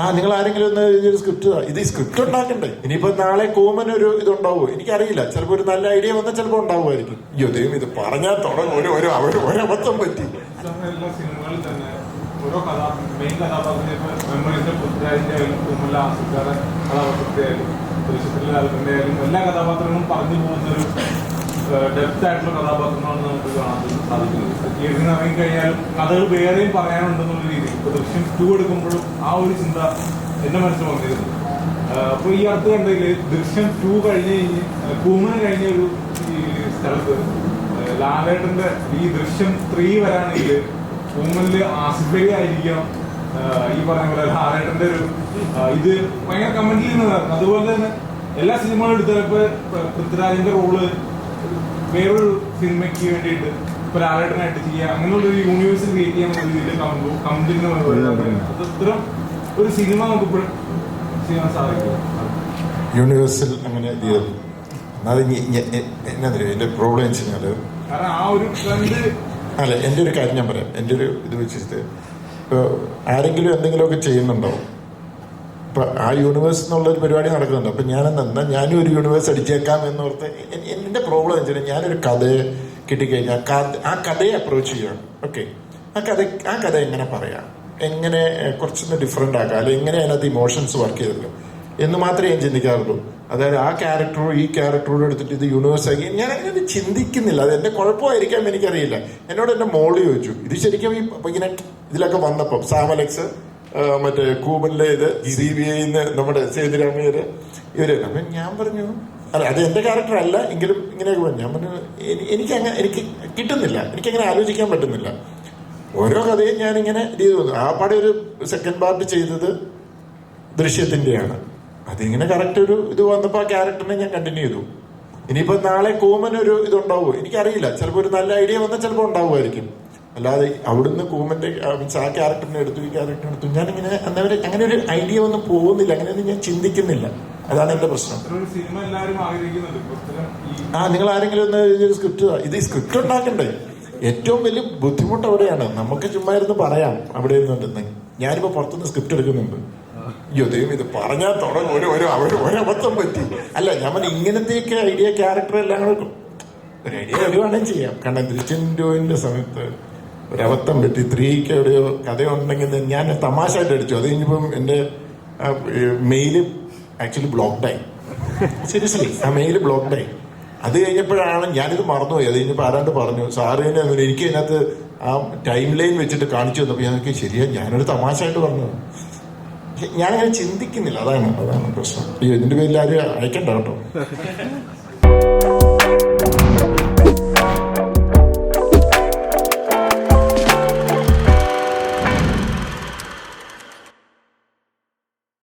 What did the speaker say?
ആ നിങ്ങൾ ആരെങ്കിലും ഒന്ന് ഒരു സ്ക്രിപ്റ്റ് ഇത്. സ്ക്രിപ്റ്റ് ഉണ്ടാക്കണ്ടേ? ഇനിയിപ്പോ നാളെ കോമൻ ഒരു ഇതുണ്ടാവോ? എനിക്കറിയില്ല. ചിലപ്പോ ഒരു നല്ല ഐഡിയ വന്നാൽ ചിലപ്പോൾ ഉണ്ടാവുമായിരിക്കും. അയ്യോ ദൈവം ഇത് പറഞ്ഞാൽ തുടങ്ങും. ഒരു ഒരു ഒരു ഒരബദ്ധം പറ്റി. എല്ലാ കഥാപാത്രങ്ങളും പറഞ്ഞു പോകുന്ന ഒരു ഡെപ്ത് ആയിട്ടുള്ള കഥാപാത്രങ്ങളാണ് നമുക്ക് കാണാൻ സാധിക്കുന്നത്. ഇറങ്ങി കഴിഞ്ഞാൽ കഥകൾ വേറെയും പറയാനുണ്ടെന്നുള്ള രീതി ഇപ്പൊ ദൃശ്യം ടു എടുക്കുമ്പോഴും ആ ഒരു ചിന്ത എന്റെ മനസ്സിൽ വന്നിരുന്നു. അപ്പൊ ഈ അടുത്ത് കണ്ടതിൽ ദൃശ്യം ടു കഴിഞ്ഞ് കഴിഞ്ഞ് കൂമന് കഴിഞ്ഞ ഒരു സ്ഥലത്ത് ലാലേട്ടന്റെ ഈ ദൃശ്യം ത്രീ വരാണെങ്കിൽ കൂമനിൽ ആസിഫലി ആയിരിക്കാം ഈ പറഞ്ഞ പോലെ ലാലേട്ടന്റെ ഒരു ഇത് ഭയങ്കര കമന്റിൽ നിന്നതായിരുന്നു അതുപോലെ തന്നെ എല്ലാ സിനിമകളും എടുത്തപ്പോ പൃഥ്വിരാജിന്റെ റോൾ വേറൊരു സിനിമയ്ക്ക് വേണ്ടിയിട്ട് ചെയ്യുക അങ്ങനെയുള്ള ഒരു യൂണിവേഴ്സ് ക്രിയേറ്റ് ചെയ്യാൻ അത് ഇത്തരം ഒരു സിനിമ നമുക്ക് ഇപ്പോഴും ചെയ്യാൻ സാധിക്കും. യൂണിവേഴ്സൽ അങ്ങനെ ഇത് ചെയ്തു അത് എന്നാ പ്രോബ്ലം വെച്ച് കഴിഞ്ഞാൽ കാരണം ആ ഒരു ട്രെൻഡ് അല്ല എന്റെ ഒരു കാര്യം ഞാൻ പറയാം. എന്റെ ഒരു ഇത് വെച്ചിട്ട് ഇപ്പോൾ ആരെങ്കിലും എന്തെങ്കിലുമൊക്കെ ചെയ്യുന്നുണ്ടാവും. ഇപ്പൊ ആ യൂണിവേഴ്സ് എന്നുള്ള ഒരു പരിപാടി നടക്കുന്നുണ്ട്. അപ്പൊ ഞാൻ എന്നാ ഞാനും ഒരു യൂണിവേഴ്സ് അടിച്ചേക്കാം എന്നോർത്ത് എന്റെ പ്രോബ്ലം എന്ന് വെച്ചാൽ ഞാനൊരു കഥയെ കിട്ടിക്കഴിഞ്ഞാൽ ആ കഥയെ അപ്രോച്ച് ചെയ്യണം. ഓക്കെ ആ കഥ ആ കഥ എങ്ങനെ പറയാം? എങ്ങനെ കുറച്ചൊന്ന് ഡിഫറെന്റ് ആക്കാം? അല്ലെങ്കിൽ എങ്ങനെ അതിനകത്ത് ഇമോഷൻസ് വർക്ക് ചെയ്തല്ലോ എന്ന് മാത്രമേ ഞാൻ ചിന്തിക്കാറുള്ളൂ. അതായത് ആ ക്യാരക്ടറോ ഈ ക്യാരക്ടറോട് എടുത്തിട്ട് ഇത് യൂണിവേഴ്സ് ആക്കി ഞാൻ അങ്ങനെ ചിന്തിക്കുന്നില്ല. അത് എന്റെ കുഴപ്പമായിരിക്കാം എനിക്കറിയില്ല. എന്നോട് എന്റെ മോൾ ചോദിച്ചു ഇത് ശരിക്കും ഈ ഇങ്ങനെ ഇതിലൊക്കെ വന്നപ്പം സാമലക്സ് മറ്റേ കൂബനിലെ ഇത് സി ബി ഐന്ന് നമ്മുടെ സേതുരാമയ്യര് ഇവർ അപ്പൊ ഞാൻ പറഞ്ഞു അല്ല അത് എന്റെ ക്യാരക്ടർ അല്ല എങ്കിലും ഇങ്ങനെയൊക്കെ പറഞ്ഞു. ഞാൻ പറഞ്ഞു എനിക്ക് അങ്ങനെ എനിക്ക് കിട്ടുന്നില്ല. എനിക്ക് അങ്ങനെ ആലോചിക്കാൻ പറ്റുന്നില്ല. ഓരോ കഥയും ഞാൻ ഇങ്ങനെ രീതി വന്നു. ആ പാടെ ഒരു സെക്കൻഡ് പാർട്ട് ചെയ്തത് ദൃശ്യത്തിന്റെയാണ്. അതിങ്ങനെ കറക്റ്റ് ഒരു ഇത് വന്നപ്പോൾ ആ ക്യാരക്ടറിനെ ഞാൻ കണ്ടിന്യൂ ചെയ്തു. ഇനിയിപ്പോ നാളെ കൂമൻ ഒരു ഇതുണ്ടാവുമോ? എനിക്കറിയില്ല. ചിലപ്പോൾ ഒരു നല്ല ഐഡിയ വന്നാൽ ചിലപ്പോൾ ഉണ്ടാവുമായിരിക്കും. അല്ലാതെ അവിടുന്ന് കൂമന്റെ മീൻസ് ആ ക്യാരക്ടറിനെ എടുത്തു ഈ ക്യാരക്ടറിനെ എടുത്തു ഞാൻ ഇങ്ങനെ അന്നവരെ അങ്ങനെ ഒരു ഐഡിയ ഒന്നും പോകുന്നില്ല. അങ്ങനെയൊന്നും ഞാൻ ചിന്തിക്കുന്നില്ല. അതാണ് എന്റെ പ്രശ്നം. ആ നിങ്ങൾ ആരെങ്കിലും ഒന്ന് സ്ക്രിപ്റ്റ് ഇത് സ്ക്രിപ്റ്റ് ഉണ്ടാക്കണ്ടേ? ഏറ്റവും വലിയ ബുദ്ധിമുട്ട് അവിടെയാണ്. നമുക്ക് ചുമ്മാ ഇരുന്ന് പറയാം അവിടെ ഇരുന്നുണ്ടെന്ന്. ഞാനിപ്പോ പുറത്തുനിന്ന് സ്ക്രിപ്റ്റ് എടുക്കുന്നുണ്ട്. അയ്യോ ദൈവം ഇത് പറഞ്ഞാൽ തുടങ്ങും. ഒരു ഒരു അവർ ഒരബദ്ധം പറ്റി. അല്ല ഞാൻ ഇങ്ങനത്തെയൊക്കെ ഐഡിയ ക്യാരക്ടർ എല്ലാം കൂടെ ഒരു ഐഡിയ വരുവാണെങ്കിൽ ചെയ്യാം. കാരണം ദൃശ്യന്റെ സമയത്ത് ഒരബദ്ധം പറ്റി. സ്ത്രീക്ക് എവിടെയോ കഥയുണ്ടെങ്കിൽ ഞാൻ തമാശ ആയിട്ട് അടിച്ചു. അത് കഴിഞ്ഞപ്പം എന്റെ മെയിൽ ആക്ച്വലി ബ്ലോക്ക്ഡായി സീരിയസ്ലി ആ മെയിൽ ബ്ലോക്ക്ഡായി അത് കഴിഞ്ഞപ്പോഴാണ് ഞാനിത് മറന്നുപോയി. അത് കഴിഞ്ഞപ്പോൾ ആരാണ്ട് പറഞ്ഞു സാറ് സാറിന് എനിക്ക് അതിനകത്ത് ആ ടൈം ലൈൻ വെച്ചിട്ട് കാണിച്ചു തന്നപ്പോൾ ഞാൻ നോക്കി ശരിയാ ഞാനൊരു തമാശയായിട്ട് പറഞ്ഞു. ഞാനങ്ങനെ ചിന്തിക്കുന്നില്ല. അതാണ് അതാണ് പ്രശ്നം. ഇതിന്റെ പേരിൽ ആരും അയക്കണ്ട കേട്ടോ.